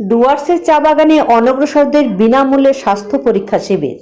ডুয়ার্সের চা বাগানে অনগ্রসরদের বিনামূল্যে স্বাস্থ্য পরীক্ষা শিবির।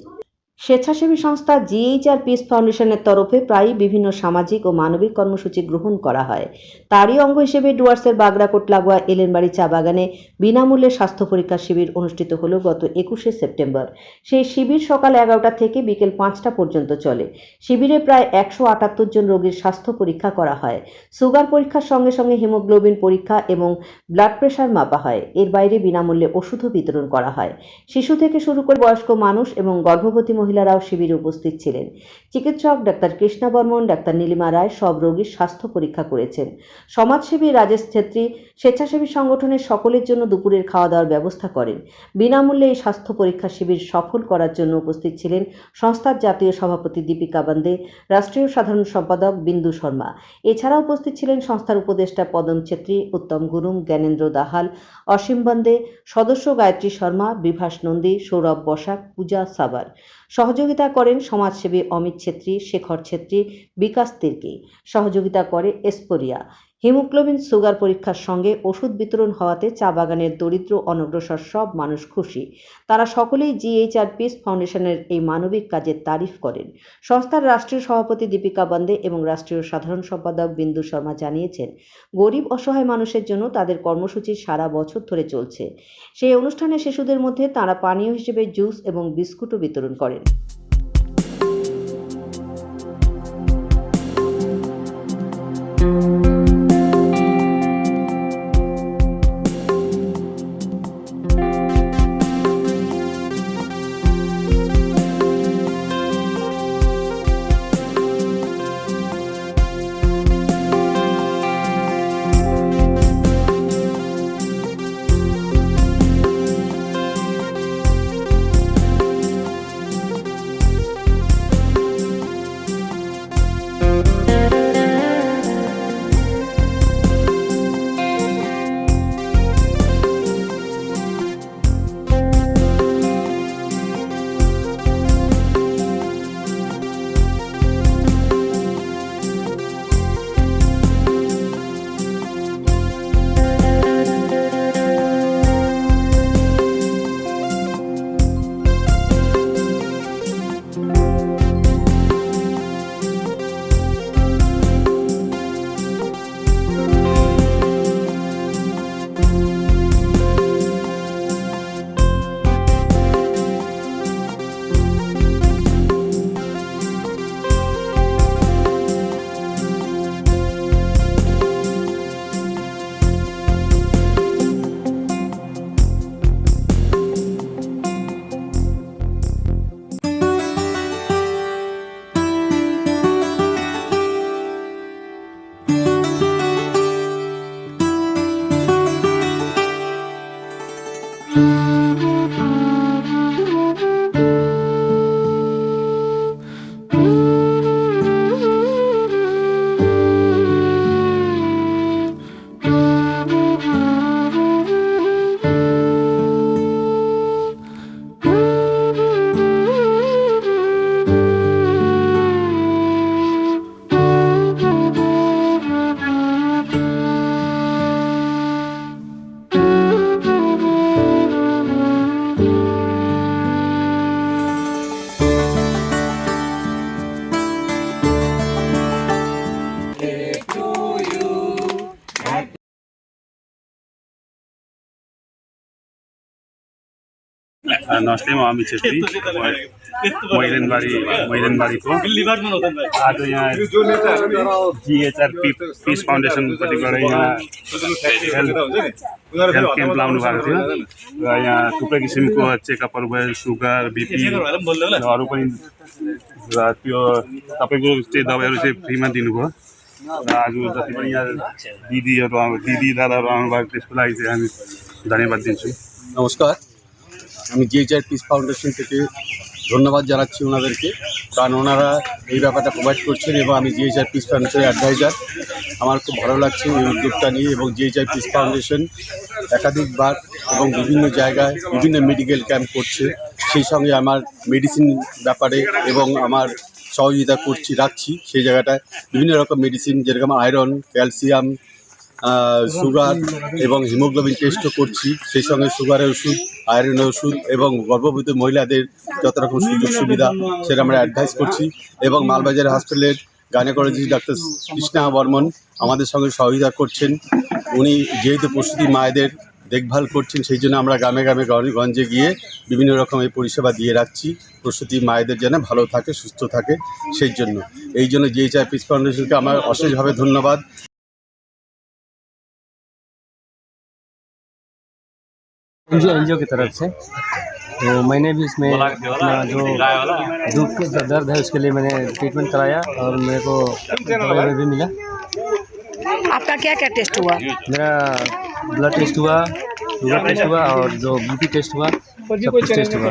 স্বেচ্ছাসেবী সংস্থা জিএইচআর পিস ফাউন্ডেশনের তরফে প্রায়ই বিভিন্ন সামাজিক ও মানবিক কর্মসূচি গ্রহণ করা হয়। তারই অঙ্গ হিসেবে ডুয়ার্সের বাগরাকোট লাগোয়া এলেনবাড়ি চা বাগানে বিনামূল্যে স্বাস্থ্য পরীক্ষা শিবির অনুষ্ঠিত হল গত একুশে সেপ্টেম্বর। সেই শিবির সকাল এগারোটা থেকে বিকেল পাঁচটা পর্যন্ত চলে। শিবিরে প্রায় একশো আটাত্তর জন রোগীর স্বাস্থ্য পরীক্ষা করা হয়। সুগার পরীক্ষার সঙ্গে সঙ্গে হিমোগ্লোবিন পরীক্ষা এবং ব্লাড প্রেশার মাপা হয়। এর বাইরে বিনামূল্যে ওষুধও বিতরণ করা হয়। শিশু থেকে শুরু করে বয়স্ক মানুষ এবং গর্ভবতী মহিলারাও শিবিরে উপস্থিত ছিলেন। চিকিৎসক ডাক্তার কৃষ্ণা বর্মন, ডাক্তার নীলিমা রায় সব রোগীর স্বাস্থ্য পরীক্ষা করেছেন। সমাজসেবী রাজেশ ছেত্রী স্বেচ্ছাসেবী সংগঠনের সকলের জন্য দুপুরের খাওয়া দাওয়ার ব্যবস্থা করেন। বিনামূল্যে এই স্বাস্থ্য পরীক্ষা শিবির সফল করার জন্য উপস্থিত ছিলেন সংস্থার জাতীয় সভাপতি দীপিকা বান্দে রাষ্ট্রীয় সাধারণ সম্পাদক বিন্দু শর্মা। এছাড়া উপস্থিত ছিলেন সংস্থার উপদেষ্টা পদম ছেত্রী, উত্তম গুরুম, জ্ঞানেন্দ্র দাহাল, অসীম বন্দে, সদস্য গায়ত্রী শর্মা, বিভাস নন্দী, সৌরভ বসাক, পূজা সাবার সহযোগিতা করেন সমাজসেবী অমিত ছেত্রী শেখর ছেত্রী বিকাশ তির্কি। সহযোগিতা করে এসপোরিয়া। হিমোগ্লোবিন সুগার পরীক্ষার সঙ্গে ওষুধ বিতরণ হওয়াতে চা বাগানের দরিদ্র, অনগ্রসর সব মানুষ খুশি। তারা সকলেই জিএইচআর পিস ফাউন্ডেশনের এই মানবিক কাজের তারিফ করেন। সংস্থার রাষ্ট্রীয় সভাপতি দীপিকা বন্দে এবং রাষ্ট্রীয় সাধারণ সম্পাদক বিন্দু শর্মা জানিয়েছেন, গরিব অসহায় মানুষের জন্য তাদের কর্মসূচি সারা বছর ধরে চলছে। সেই অনুষ্ঠানে শিশুদের মধ্যে তারা পানীয় হিসেবে জুস এবং বিস্কুটও বিতরণ করেন। नमस्ते म अमित छेत्री मैदानबारी मैदनबारीको आज यहाँ जिएचआर पिप पिस फाउन्डेसनपट्टिबाट यहाँ हेल्थ हेल्थ क्याम्प लाउनु भएको थियो। र यहाँ थुप्रै किसिमको चेकअपहरू भयो सुगर बिपी अरू पनि र त्यो तपाईँको चाहिँ दबाईहरू चाहिँ फ्रीमा दिनुभयो। र आज जति पनि यहाँ दिदीहरू दिदी दादाहरू आउनुभएको त्यसको लागि चाहिँ हामी धन्यवाद दिन्छौँ। नमस्कार। আমি জিএইচআর পিস ফাউন্ডেশন থেকে ধন্যবাদ জানাচ্ছি ওনাদেরকে। কারণ ওনারা এই ব্যাপারটা প্রোভাইড করছেন এবং আমি জিএইচআর পিস ফাউন্ডেশনের অ্যাডভাইজার আমার খুব ভালো লাগছে এই উদ্যোগটা নিয়ে এবং জিএইচআর পিস ফাউন্ডেশন একাধিকবার এবং বিভিন্ন জায়গায় বিভিন্ন মেডিকেল ক্যাম্প করছে, সেই সঙ্গে আমার মেডিসিন ব্যাপারে এবং আমার সহযোগিতা করছি, রাখছি সেই জায়গাটায়। বিভিন্ন রকম মেডিসিন যেরকম আয়রন ক্যালসিয়াম সুগার এবং হিমোগ্লোবিন টেস্টও করছি। সেই সঙ্গে সুগারের ওষুধ আয়রনের ওষুধ এবং গর্ভবতী মহিলাদের যত রকম সুযোগ সুবিধা সেটা আমরা অ্যাডভাইস করছি এবং মালবাজার হসপিটালের গাইনোকোলজিস্ট ডাক্তার কৃষ্ণা বর্মন আমাদের সঙ্গে সহযোগিতা করছেন। উনি যেহেতু প্রসূতি মায়েদের দেখভাল করছেন সেই জন্য আমরা গ্রামে গ্রামে গঞ্জে- গিয়ে বিভিন্ন রকম এই পরিষেবা দিয়ে রাখছি। প্রসূতি মায়েদের যেন ভালো থাকে সুস্থ থাকে সেই জন্য। এই জন্য জিএইচআই পিস ফাউন্ডেশনকে আমার অশেষভাবে ধন্যবাদ। एनजीओ एनजीओ की तरफ़ से। तो मैंने भी इसमें अपना जो दुख का दर्द है उसके लिए मैंने ट्रीटमेंट कराया और मेरे को दवाई भी मिला। आपका क्या क्या टेस्ट हुआ? मेरा ब्लड टेस्ट हुआ शुगर टेस्ट हुआ और जो बीपी टेस्ट हुआ सब कुछ टेस्ट हुआ।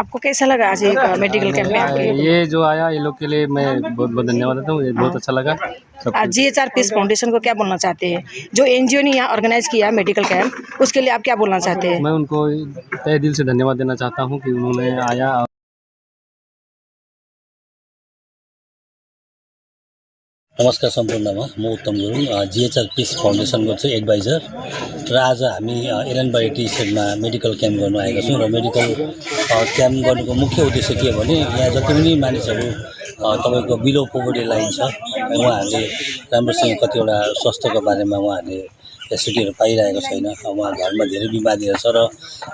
आपको कैसा लगा आज मेडिकल कैंप में आके ये जो आया ये लोग के लिए मैं बहुत बहुत धन्यवाद देता हूँ बहुत अच्छा लगा आज G H R peace foundation को क्या बोलना चाहते हैं? जो एनजीओ ने यहाँ ऑर्गेनाइज किया मेडिकल कैंप उसके लिए आप क्या बोलना चाहते हैं? मैं उनको तय दिल से धन्यवाद देना चाहता हूँ कि उन्होंने आया नमस्कार सम्पूर्णमा। म उत्तम गुरुङ जिएचआर पिस फाउन्डेसनको चाहिँ एडभाइजर र आज हामी अ, एलएनबारी टी स्टेटमा मेडिकल क्याम्प गर्नु आएका छौँ र मेडिकल क्याम्प गर्नुको मुख्य उद्देश्य के भने यहाँ जति पनि मानिसहरू तपाईँको बिलो पोभर्टी लाइन छ उहाँहरूले राम्रोसँग कतिवटा स्वास्थ्यको बारेमा उहाँहरूले फेसिलिटीहरू पाइरहेको छैन। उहाँ घरमा धेरै बिमारीहरू छ र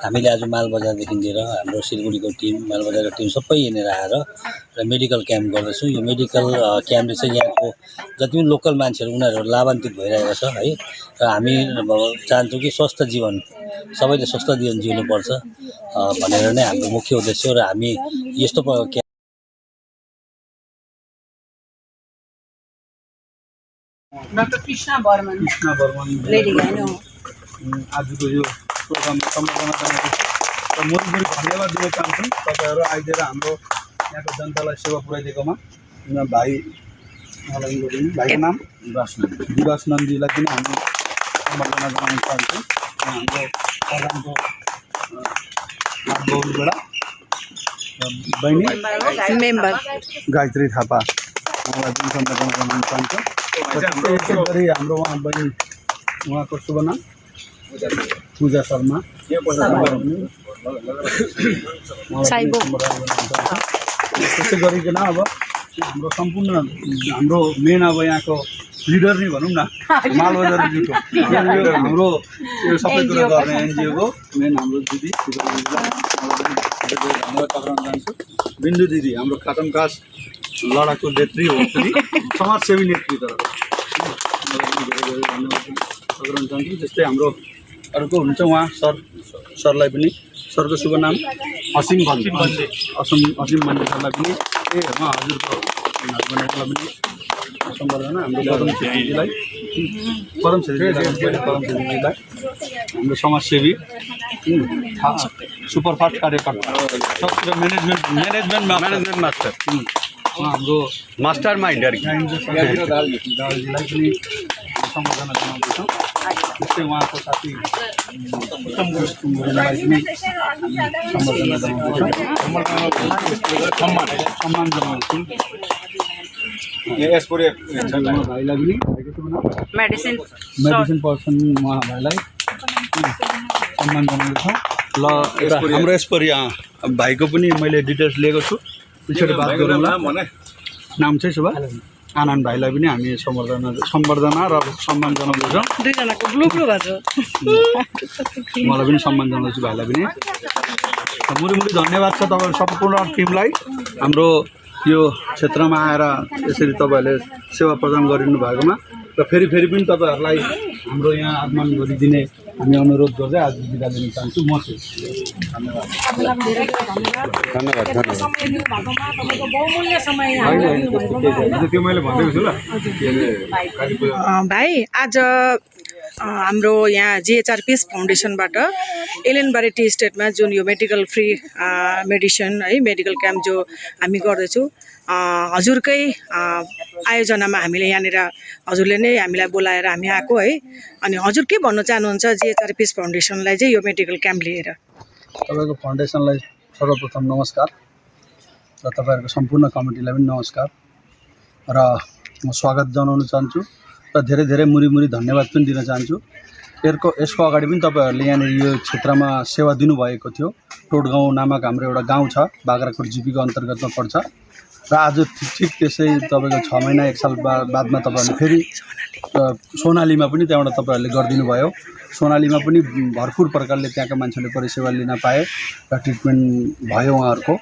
हामीले आज मालबजारदेखि लिएर हाम्रो सिलगढीको टिम मालबजारको टिम सबै यहाँनिर आएर र मेडिकल क्याम्प गर्दैछौँ। यो मेडिकल क्याम्पले चाहिँ यहाँको जति पनि लोकल मान्छेहरू उनीहरू लाभान्वित भइरहेको छ है। र हामी चाहन्छौँ कि स्वस्थ जीवन सबैले स्वस्थ जीवन जिउनुपर्छ भनेर नै हाम्रो मुख्य उद्देश्य हो र हामी यस्तो doctor Krishna Barman Krishna Barman lady gyno आजको यो प्रोग्राममा सम्बोधन र म पनि धन्यवाद दिन चाहन्छु। तपाईँहरू आइदिएर हाम्रो यहाँको जनतालाई सेवा पुऱ्याइदिएकोमा। भाइ। भाइको नाम? विवास नन्दी विवास नन्दीलाई पनि हामी सम्बर्धना जनाउन चाहन्छौँ। हाम्रो प्रधानको बाबुबाट बहिनी गायत्री थापा। उहाँलाई पनि सम्बर्धना जनाउन चाहन्छौँ। त्यसै गरी हाम्रो उहाँ बहिनी उहाँको शुभ नाम? पूजा शर्मा। त्यसै गरिकन अब। हाम्रो सम्पूर्ण हाम्रो मेन अब यहाँको लिडर नै। भनौँ न मालबजार जुटो यो हाम्रो यो सबै कुरो गर्ने एनजिओको मेन हाम्रो दिदी। धन्यवाद चाहन्छु बिन्दु दिदी हाम्रो खाटन कास लडाकु नेत्री हो समाजसेवी नेत्री तर। टक्राउन चाहन्छु त्यस्तै हाम्रो अर्को हुनुहुन्छ उहाँ सर सरलाई पनि। सरको शुभ नाम असिम भन्ने। असिम असिम भन्ने सरलाई पनि। ए उहाँ हजुरको बनाएकोलाई पनि। सम्बर्धना हाम्रो पदम छेत्रीजीलाई पदम छेत्रीजीलाई पहिले पदम छेत्रीजीलाई हाम्रो समाजसेवी उम्, था- सुपरफास्ट कार्यकर्ता सब कुरा management management management master um, उहाँ हाम्रो मास्टर माइन्डर दालजीलाई पनि सम्बर्धना जनाउँदैछौँ त्यस्तै उहाँको साथी उत्तम गुरुङलाई पनि सम्बर्धना जनाउँदैछौँ सम्मान सम्मान जनाउँदैछौँ भाइलाई पनि? मेडिसिन मेडिसिन पर्सन उहाँ भाइलाई सम्मान जनाउँदैछौँ ल एउटा हाम्रो यसपरि भाइको पनि मैले डिटेल्स लिएको छु। पछाडि बात गरौँला। नाम चाहिँ सुभा। आनन्द भाइलाई पनि हामी सम्बर्धना सम्बर्धना र सम्मान जनाउँदैछौँ दुईजनाको ब्लु ब्लु भएको मलाई पनि सम्मान जनाउँछु भाइलाई पनि। मुरी मुरी धन्यवाद छ तपाईँहरू सम्पूर्ण टिमलाई। हाम्रो यो क्षेत्रमा आएर यसरी तपाईँहरूले सेवा प्रदान गरिदिनु भएकोमा र फेरि फेरि पनि तपाईँहरूलाई हाम्रो यहाँ आगमन गरिदिने हामी अनुरोध गर्दै आज बिदा लिन चाहन्छु। म चाहिँ धन्यवाद। धन्यवाद। त्यो मैले भनिदिएको छु ल। भाइ आज हाम्रो यहाँ जिएचआर पिस फाउन्डेसनबाट एलेनबारी टी स्टेटमा जुन यो मेडिकल फ्री मेडिसिन है मेडिकल क्याम्प जो हामी गर्दैछौँ हजुरकै आयोजनामा हामीले यहाँनिर हजुरले नै हामीलाई बोलाएर हामी आएको है। अनि हजुर के भन्न चाहनुहुन्छ जिएचआर पिस फाउन्डेसनलाई चाहिँ यो मेडिकल क्याम्प लिएर? तपाईँको फाउन्डेसनलाई सर्वप्रथम नमस्कार र तपाईँहरूको सम्पूर्ण कमिटीलाई पनि नमस्कार। र म स्वागत जनाउन चाहन्छु। र धेरै धेरै मुरी मुरी धन्यवाद पनि दिन चाहन्छु यसको यसको अगाडि पनि तपाईँहरूले यहाँनिर यो क्षेत्रमा सेवा दिनुभएको थियो टोट गाउँ नामक हाम्रो एउटा गाउँ छ बाग्राकोट जिपीको अन्तर्गतमा पर्छ र आज ठिक ठिक त्यसै तपाईँको छ महिना एक साल बादमा तपाईँहरूले फेरि सोनालीमा पनि त्यहाँबाट तपाईँहरूले गरिदिनु भयो सोनालीमा पनि भरपुर प्रकारले त्यहाँका मान्छेले परिसेवा लिन पाए र ट्रिटमेन्ट भयो उहाँहरूको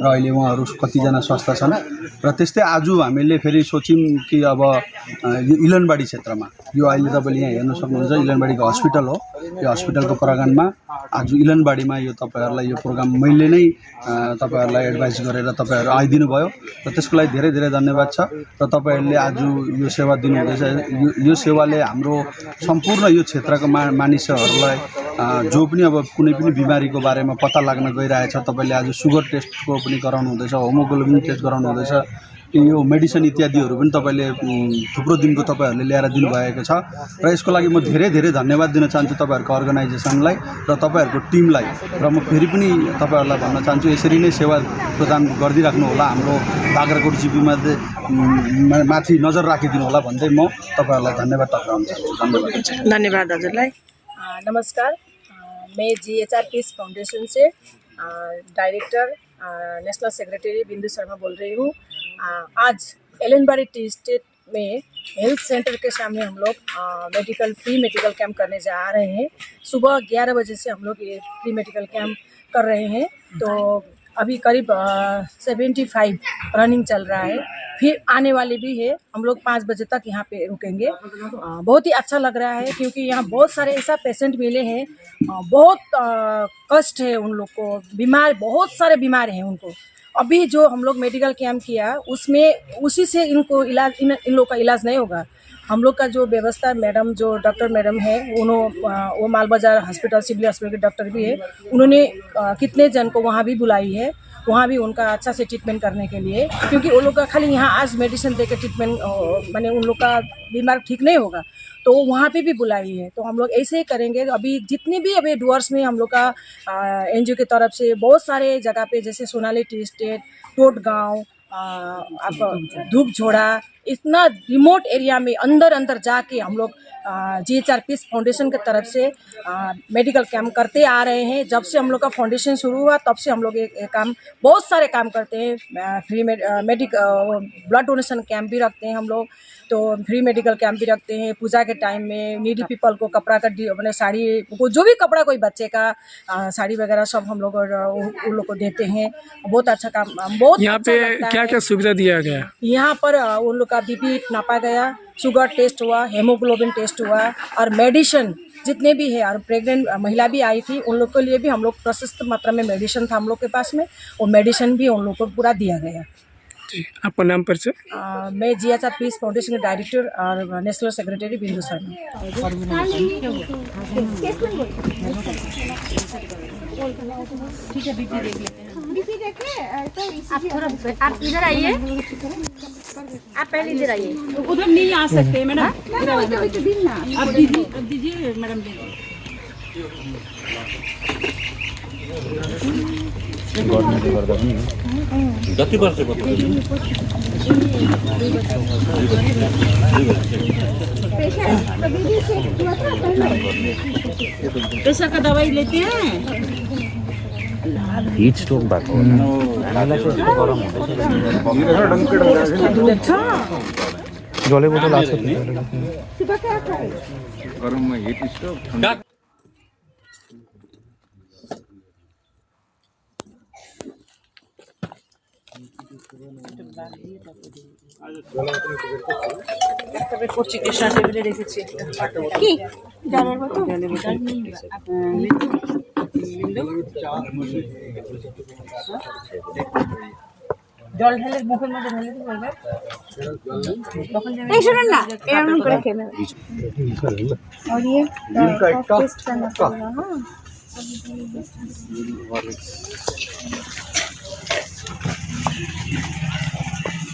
र अहिले उहाँहरू कतिजना स्वस्थ छन्। र त्यस्तै आज हामीले फेरि सोच्यौँ कि अब यो इलनबाडी क्षेत्रमा यो अहिले तपाईँले यहाँ हेर्न सक्नुहुन्छ इलनबाडीको हस्पिटल हो। यो हस्पिटलको प्राङ्गणमा आज इलनबाडीमा यो तपाईँहरूलाई यो प्रोग्राम मैले नै तपाईँहरूलाई एडभाइस गरेर तपाईँहरू आइदिनु भयो। र त्यसको लागि धेरै धेरै धन्यवाद छ। र तपाईँहरूले आज यो सेवा दिनुहुँदैछ। यो सेवाले हाम्रो सम्पूर्ण यो क्षेत्रको मा मानिसहरूलाई जो पनि अब कुनै पनि बिमारीको बारेमा पत्ता लाग्न गइरहेछ तपाईँले आज सुगर टेस्टको पनि गराउनु हुँदैछ होमोग्लोबिन टेस्ट गराउनु हुँदैछ यो मेडिसिन इत्यादिहरू पनि तपाईँले थुप्रो दिनको तपाईँहरूले ल्याएर दिनुभएको छ। र यसको लागि म धेरै धेरै धन्यवाद दिन चाहन्छु तपाईँहरूको अर्गनाइजेसनलाई र तपाईँहरूको टिमलाई। र म फेरि पनि तपाईँहरूलाई भन्न चाहन्छु यसरी नै सेवा प्रदान गरिदिइराख्नु होला हाम्रो बाग्राकोट जिपीमा चाहिँ माथि नजर राखिदिनु होला भन्दै म तपाईँहरूलाई धन्यवाद टक्राउन चाहन्छु। धन्यवाद। धन्यवाद हजुरलाई। नमस्कार। मैं G H R peace foundation से director national secretary Bindu Sharma बोल रही हूँ। आज एलनबाड़ी टी स्टेट में हेल्थ सेंटर के सामने हम लोग मेडिकल फ्री मेडिकल कैंप करने जा रहे हैं। सुबह ग्यारह बजे से हम लोग ये फ्री मेडिकल कैंप कर रहे हैं। तो अभी करीब सेवेंटी फाइव रनिंग चल रहा है। फिर आने वाली भी है। हम लोग पाँच बजे तक यहाँ पे रुकेंगे। अ, बहुत ही अच्छा लग रहा है क्योंकि यहाँ बहुत सारे ऐसा पेशेंट मिले हैं। बहुत अ, कष्ट है उन लोग को। बीमार बहुत सारे बीमार हैं उनको। अभी जो हम लोग मेडिकल कैम्प किया उसमें उसी से इनको इलाज इन इन लोग का इलाज नहीं होगा। हम लोग का जो व्यवस्था मैडम जो डॉक्टर मैडम है उन्होंने वो Mal Bazar hospital, civil hospital के डॉक्टर भी है। उन्होंने कितने जन को वहाँ भी बुलाई है, वहाँ भी उनका अच्छा से ट्रीटमेंट करने के लिए, क्योंकि उन लोग का खाली यहाँ आज मेडिसिन दे ट्रीटमेंट मैंने उन लोग का बीमार ठीक नहीं होगा। तो वहाँ पे भी बुलाई है। तो हम लोग ऐसे ही करेंगे। अभी जितने भी अभी डुअर्स में हम लोग का एन की तरफ़ से बहुत सारे जगह पे, जैसे सोनाली टी स्टेट टोट गाँव आप धूप झोड़ा इतना रिमोट एरिया में अंदर अंदर जाके हम लोग G H R peace foundation की तरफ़ से आ, मेडिकल कैंप करते आ रहे हैं। जब से हम लोग का फाउंडेशन शुरू हुआ तब से हम लोग ये ये काम बहुत सारे काम करते हैं। Free medic blood donation camp भी रखते हैं हम लोग। तो फ्री मेडिकल कैंप भी रखते हैं। पूजा के टाइम में नीडी पीपल को कपड़ा का मैंने साड़ी को जो भी कपड़ा कोई बच्चे का आ, साड़ी वगैरह सब हम लोग उन लोग को देते हैं। बहुत अच्छा काम बहुत यहाँ अच्छा पे क्या क्या सुविधा दिया गया? यहाँ पर उन लोग का बीपी नापा गया। शुगर टेस्ट हुआ हेमोग्लोबिन टेस्ट हुआ और मेडिसिन जितने भी है और प्रेग्नेंट महिला भी आई थी उन लोग के लिए भी हम लोग प्रशस्त मात्रा में मेडिसिन था हम लोग के पास में वो मेडिसिन भी उन लोग को पूरा दिया गया। आपका नाम परिचय अ, मैं G H R peace foundation के डायरेक्टर और नेशनल सेक्रेटरी बिंदु शर्मा। ठीक है बीपी देख लेते हैं। बीपी आप थोड़ा आप इधर आइए। हाँ। आप पहले इधर आइए। तो उधर नहीं आ सकते हाँ? मैडम। आप दीजिए दीजिए मैडम प्रेशर का दवाई लेते हैं জলে বোতল আছে তবে করছি কৃষ্ণা টেবিলে রেখেছি কি জলের বোতল জল ঢেলে মুখের মধ্যে ঢেলে দিবো এবার এই শুনুন না এরকম করে খেয়ে নেবে और ये टेस्ट करना पड़ेगा हाँ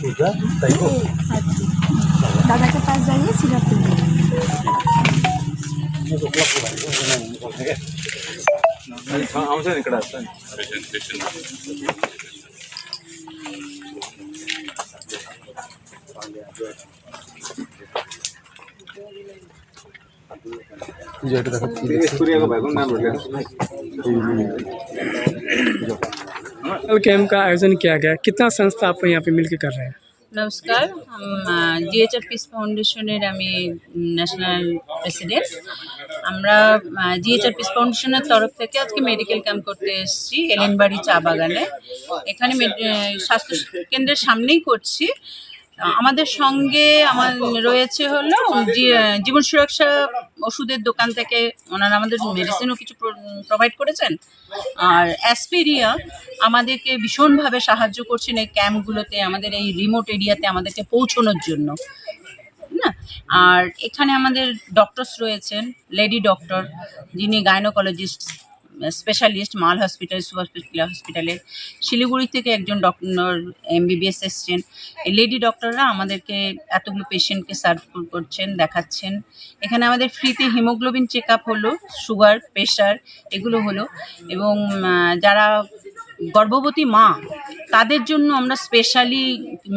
ठीक है ताई को दादा के पास जाइए सिरप दीजिए हमसे निकला जेट देखो सूर्य को बैगन नाम रख आयोजन किया गया कितना संस्था आप यहाँ पे मिलकर कर रहे हैं নমস্কার জিএচআর পিস ফাউন্ডেশনের আমি ন্যাশনাল প্রেসিডেন্ট আমরা জিএচআর পিস ফাউন্ডেশনের তরফ থেকে আজকে মেডিকেল ক্যাম্প করতে এসেছি এলেনবাড়ি চা বাগানে এখানে মে- আহ, স্বাস্থ্য কেন্দ্রের সামনেই করছি আমাদের সঙ্গে আমার রয়েছে হলো জি- জীবন সুরক্ষা ওষুধের দোকান থেকে ওনারা আমাদের মেডিসিনও কিছু প্রোভাইড করেছেন আর অ্যাসপেরিয়া আমাদেরকে ভীষণভাবে সাহায্য করছেন এই ক্যাম্পগুলোতে, আমাদের এই রিমোট এরিয়াতে আমাদেরকে পৌঁছানোর জন্য। না? আর এখানে আমাদের ডক্টরস রয়েছেন লেডি ডক্টর যিনি gynaecologist specialist Mal hospital super হসপিটালে শিলিগুড়ি থেকে একজন ডক্টর এমবিবিএস এসছেন। এই লেডি ডক্টররা আমাদেরকে এতগুলো পেশেন্টকে সার্ভ করছেন, দেখাচ্ছেন। এখানে আমাদের ফ্রিতে হিমোগ্লোবিন চেক আপ হলো সুগার প্রেশার এগুলো হলো। এবং যারা গর্ভবতী মা তাদের জন্য আমরা স্পেশালি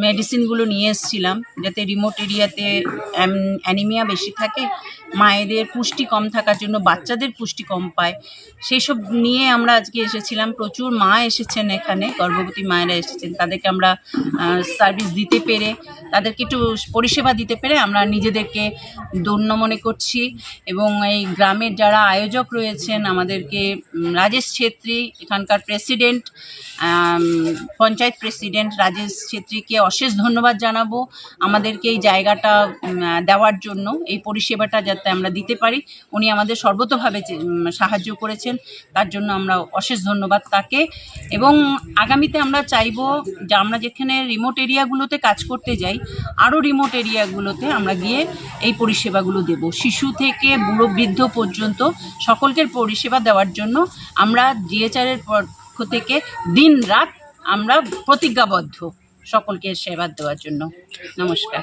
মেডিসিনগুলো নিয়ে এসেছিলাম, যাতে রিমোট এরিয়াতে অ্যানিমিয়া বেশি থাকে, মায়েদের পুষ্টি কম থাকার জন্য বাচ্চাদের পুষ্টি কম পায় সেই সব নিয়ে আমরা আজকে এসেছিলাম। প্রচুর মা এসেছেন এখানে, গর্ভবতী মায়েরা এসেছেন। তাদেরকে আমরা সার্ভিস দিতে পেরে, তাদেরকে একটু পরিষেবা দিতে পেরে আমরা নিজেদেরকে ধন্য মনে করছি এবং এই গ্রামের যারা আয়োজক রয়েছেন, আমাদেরকে রাজেশ ছেত্রী, এখানকার প্রেসিডেন্ট পঞ্চায়েত প্রেসিডেন্ট রাজেশ ছেত্রীকে অশেষ ধন্যবাদ জানাব আমাদেরকে এই জায়গাটা দেওয়ার জন্য, এই পরিষেবাটা যাতে আমরা দিতে পারি। উনি আমাদের সর্বতোভাবে সাহায্য করেছেন, তার জন্য আমরা অশেষ ধন্যবাদ তাকে। এবং আগামীতে আমরা চাইব যে আমরা যেখানে রিমোট এরিয়াগুলোতে কাজ করতে যাই আরও রিমোট এরিয়াগুলোতে আমরা গিয়ে এই পরিষেবাগুলো দেব। শিশু থেকে বুড়ো বৃদ্ধ পর্যন্ত সকলকে পরিষেবা দেওয়ার জন্য আমরা জিএচআরের পক্ষ থেকে দিন রাত আমরা প্রতিজ্ঞাবদ্ধ। সকলকে সেবা দেওয়ার জন্য। নমস্কার।